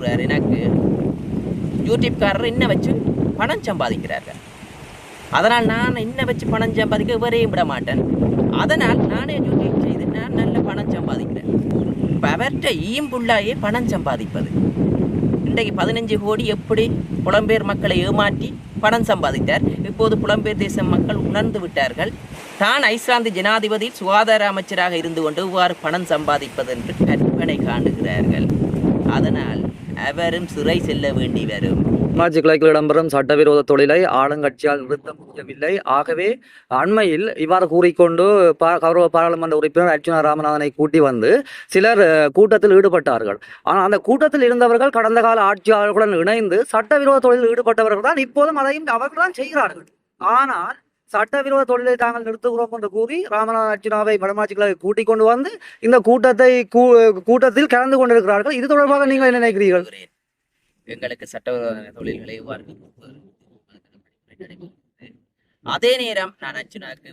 கூறுறாரு எனக்கு யூடியூப்காரர் என்ன வச்சு பணம் சம்பாதிக்கிறார்கள். அதனால் நான் என்ன வச்சு பணம் சம்பாதிக்க இவரையும் விட மாட்டேன் அதனால் நானே யூடியூப் செய்து நான் நல்ல பணம் சம்பாதிக்கிறேன். இப்போ அவர்கிட்ட ஈம்புள்ளாயே பணம் சம்பாதிப்பது. இன்றைக்கு பதினஞ்சு கோடி எப்படி புலம்பெயர் மக்களை ஏமாற்றி பணம் சம்பாதித்தார்? இப்போது புலம்பெயர் தேச மக்கள் உணர்ந்து விட்டார்கள். தான் ஐஸ்லாந்து ஜனாதிபதி சுகாதார அமைச்சராக இருந்து கொண்டு இவ்வாறு பணம் சம்பாதிப்பது என்று கற்பனை காணுகிறார்கள். அதனால் அவரும் சிறை செல்ல வேண்டி வரும். மாஜி கிளைகளில் இடம்பெறும் சட்டவிரோத தொழிலை ஆளுங்கட்சியால் நிறுத்த முடியவில்லை. ஆகவே அண்மையில் இவ்வாறு கூறிக்கொண்டு கௌரவ பாராளுமன்ற உறுப்பினர் அர்ஜுனா ராமநாதனை கூட்டி வந்து சிலர் கூட்டத்தில் ஈடுபட்டார்கள். ஆனால் அந்த கூட்டத்தில் இருந்தவர்கள் கடந்த கால ஆட்சியாளர்களுடன் இணைந்து சட்டவிரோத தொழிலில் ஈடுபட்டவர்கள் தான். இப்போதும் அதையும் அவர்கள் தான் செய்கிறார்கள். ஆனால் சட்டவிரோத தொழிலை தாங்கள் நிறுத்துகிறோம் என்று கூறி ராமநாத அர்ச்சுனாவை வடமாட்சிகளை கூட்டிக் கொண்டு வந்து இந்த கூட்டத்தை கூ- கூட்டத்தில் கலந்து கொண்டிருக்கிறார்கள். இது தொடர்பாக நீங்கள் என்ன நினைக்கிறீர்கள்? எங்களுக்கு சட்டவிரோத தொழில்களை அதே நேரம் நான் அர்ச்சுனாக்கு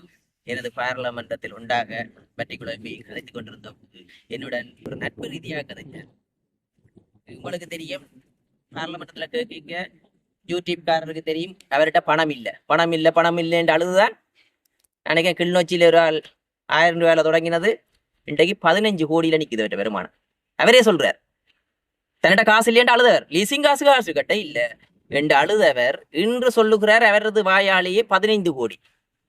எனது பாராளுமன்றத்தில் உண்டாக பற்றி குழம்பி கதைத்துக் கொண்டிருந்த போது என்னுடன் ஒரு நட்பு ரீதியாக கதைத்தார் உங்களுக்கு தெரியும் பாராளுமன்றத்தில் கேட்க யூடியூப்காரருக்கு தெரியும். அவர்கிட்ட பணம் இல்லை பணம் இல்லை பணம் இல்லைன்ற அழுதுதான் நினைக்கிறேன் கிளிநொச்சியில் ஒரு ஆள் ஆயிரம் ரூபாயில் தொடங்கினது. இன்றைக்கு பதினஞ்சு கோடியில் நிக்குது அவர்கிட்ட வருமானம். அவரே சொல்கிறார் தன்னிட்ட காசு இல்லையென்று அழுதவர். லீசிங் காசு காசு கட்ட இல்ல என்று அழுதவர். இன்று சொல்லுகிறார் அவரது வாயாலேயே பதினைந்து கோடி.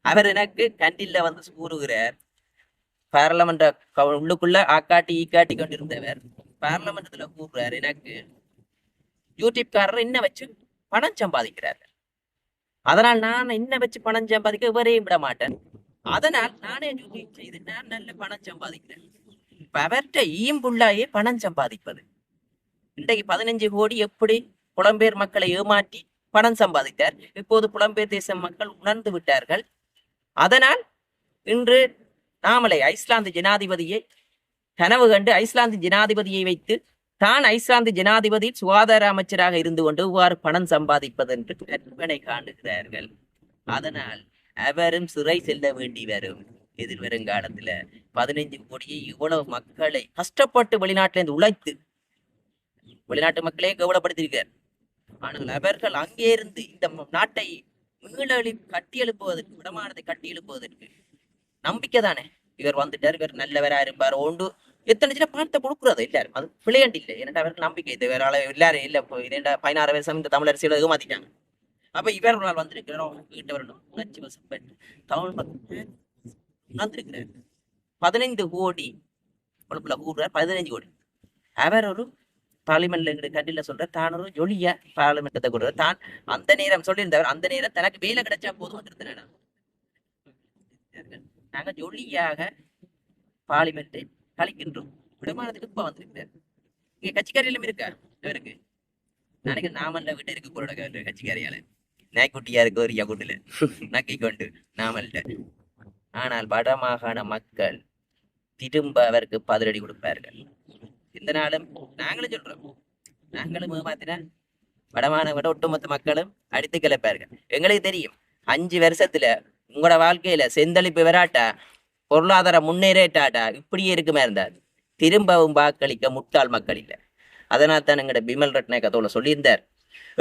அவர் எனக்கு கண்டில்ல வந்து கூறுகிறார். பாராளுமன்ற உள்ளுக்குள்ள ஆக்காட்டி ஈக்காட்டி கொண்டிருந்தவர். பாராளுமன்றத்துல கூறுறார் எனக்கு யூடியூப்காரர் என்ன வச்சு பணம் சம்பாதிக்கிறார்கள் அதனால் நான் என்ன வச்சு பணம் சம்பாதிக்க இவரையும் விட மாட்டேன். அதனால் நானே செய்து நான் நல்ல பணம் சம்பாதிக்கிறேன். இப்ப அவர்கிட்ட ஈம்புள்ளாயே பணம் சம்பாதிப்பது. இன்றைக்கு பதினஞ்சு கோடி எப்படி புலம்பெயர் மக்களை ஏமாற்றி பணம் சம்பாதித்தார். இப்போது புலம்பெயர் தேச மக்கள் உணர்ந்து விட்டார்கள். அதனால் இன்று நாமலை ஐஸ்லாந்து ஜனாதிபதியை கனவு கண்டு ஐஸ்லாந்து ஜனாதிபதியை வைத்து தான் ஐஸ்லாந்து ஜனாதிபதி சுகாதார அமைச்சராக இருந்து கொண்டு இவ்வாறு பணம் சம்பாதிப்பது என்று கற்பனை காண்டுகிறார்கள் அதனால் அவரும் சிறை செல்ல வேண்டி வரும். எதிர்வரும் காலத்துல பதினைஞ்சு கோடியை இவ்வளவு மக்களை கஷ்டப்பட்டு வெளிநாட்டிலிருந்து உழைத்து வெளிநாட்டு மக்களே கவலைப்படுத்தியிருக்கார் ஆனால் அவர்கள் அங்கே இருந்து இந்த நாட்டை மீளெழி கட்டி எழுப்புவதற்கு விடமானதை கட்டி எழுப்புவதற்கு நம்பிக்கை தானே இவர் வந்துட்டார் இவர் நல்லவரா இருப்பார் ஒன்று எத்தனை சின்ன பணத்தை கொடுக்குறது எல்லாரும். அது பிள்ளையாண்டு இல்லை. ஏன்னா அவருக்கு நம்பிக்கை இது வேற ஆளு எல்லாரும் இல்லை. இப்போ இரண்டா பதினாறு வருஷம் இந்த தமிழ் அரசியல் ஏமாத்திட்டாங்க. அப்ப இவர் ஒரு நாள் வந்திருக்கிறோம் வீட்டு வரணும் உணர்ச்சி வசப்பட்டு தமிழ் மக்கள் உணர்ந்திருக்கிறார் பதினைந்து கோடி. உழைப்புல கூடுறார் பதினைஞ்சு கோடி. அவர் ஒரு பார்லிமெண்ட்ல எங்க கண்டில சொல்ற தான் ஒரு ஜொலியா பார்லிமெண்ட்டத்தை கொடுற தான் அந்த நேரம் சொல்லியிருந்தவர் அந்த நேரம் தனக்கு வேலை கிடைச்சா போதும் இருந்தார் நாங்க ஜொலியாக பார்லிமெண்ட்டை கலைக்கின்றோம். விடமானத்துக்கு இப்ப வந்திருக்கிறார் இங்க கட்சிக்காரியிலும் இருக்கா இவருக்கு நாளைக்கு நாமல்ல விட்டு இருக்க கூட கட்சிக்காரியால. நாய்க்குட்டியா இருக்கு ஒரு யகுட்டுல நக்கை கொண்டு நாமல்ல ஆனால் வடமாகாண மக்கள் திரும்ப அவருக்கு பதிலடி கொடுப்பார்கள். இந்த நாளும் நாங்களும் சொல்றோம். நாங்களும் பார்த்தீங்கன்னா வடமான விட ஒட்டுமொத்த மக்களும் அடித்து கிளப்பார்கள். எங்களுக்கு தெரியும். அஞ்சு வருஷத்துல உங்களோட வாழ்க்கையில செந்தளிப்பு விராட்டா பொருளாதார முன்னேறேட்டாடா இப்படியே இருக்குமே இருந்தார். திரும்பவும் வாக்களிக்க முட்டாள் மக்கள் இல்லை. அதனால் தான் எங்கட பிமல் ரட்நாயக்க தோழர் சொல்லியிருந்தார்.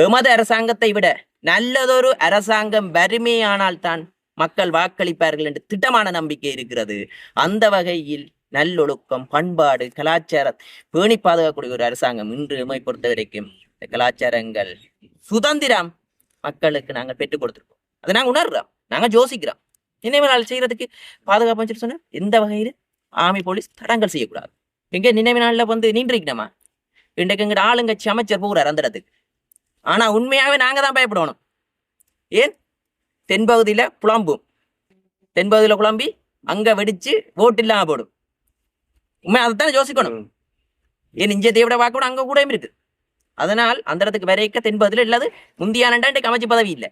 எமது அரசாங்கத்தை விட நல்லதொரு அரசாங்கம் வறுமையானால் தான் மக்கள் வாக்களிப்பார்கள் என்று திட்டமான நம்பிக்கை இருக்கிறது. அந்த வகையில் நல்லொழுக்கம் பண்பாடு கலாச்சாரம் பேணி பாதுகாக்கக்கூடிய ஒரு அரசாங்கம் இன்று எம்மை பொறுத்த வரைக்கும் இந்த கலாச்சாரங்கள் சுதந்திரம் மக்களுக்கு நாங்கள் பெற்றுக் கொடுத்துருக்கோம். அதை நாங்கள் உணர்றோம். நாங்கள் யோசிக்கிறோம். நினைவு நாள் செய்யறதுக்கு பாதுகாப்பு அமைச்சர் சொன்ன எந்த வகையில் ஆர்மி போலீஸ் தடங்கல் செய்யக்கூடாது. எங்க நினைவு நாளில் வந்து நின்றுக்கணுமா இன்றைக்கு எங்கட ஆளுங்கட்சி அமைச்சர் போகிறார் அந்த இடத்துக்கு. ஆனா உண்மையாவே நாங்க தான் பயப்படணும். ஏன்? தென்பகுதியில புலம்பும் தென்பகுதியில குழம்பி அங்க வெடிச்சு ஓட்டு இல்லாம போடும். உண்மை அதைத்தானே யோசிக்கணும். ஏன் இஞ்சத்தை விட பார்க்க கூட அங்க கூட இருக்கு. அதனால் அந்த இடத்துக்கு வரைக்க தென்பகுதியில் இல்லாது முந்தியானண்டா இன்றைக்கு அமைச்சு பதவி இல்லை.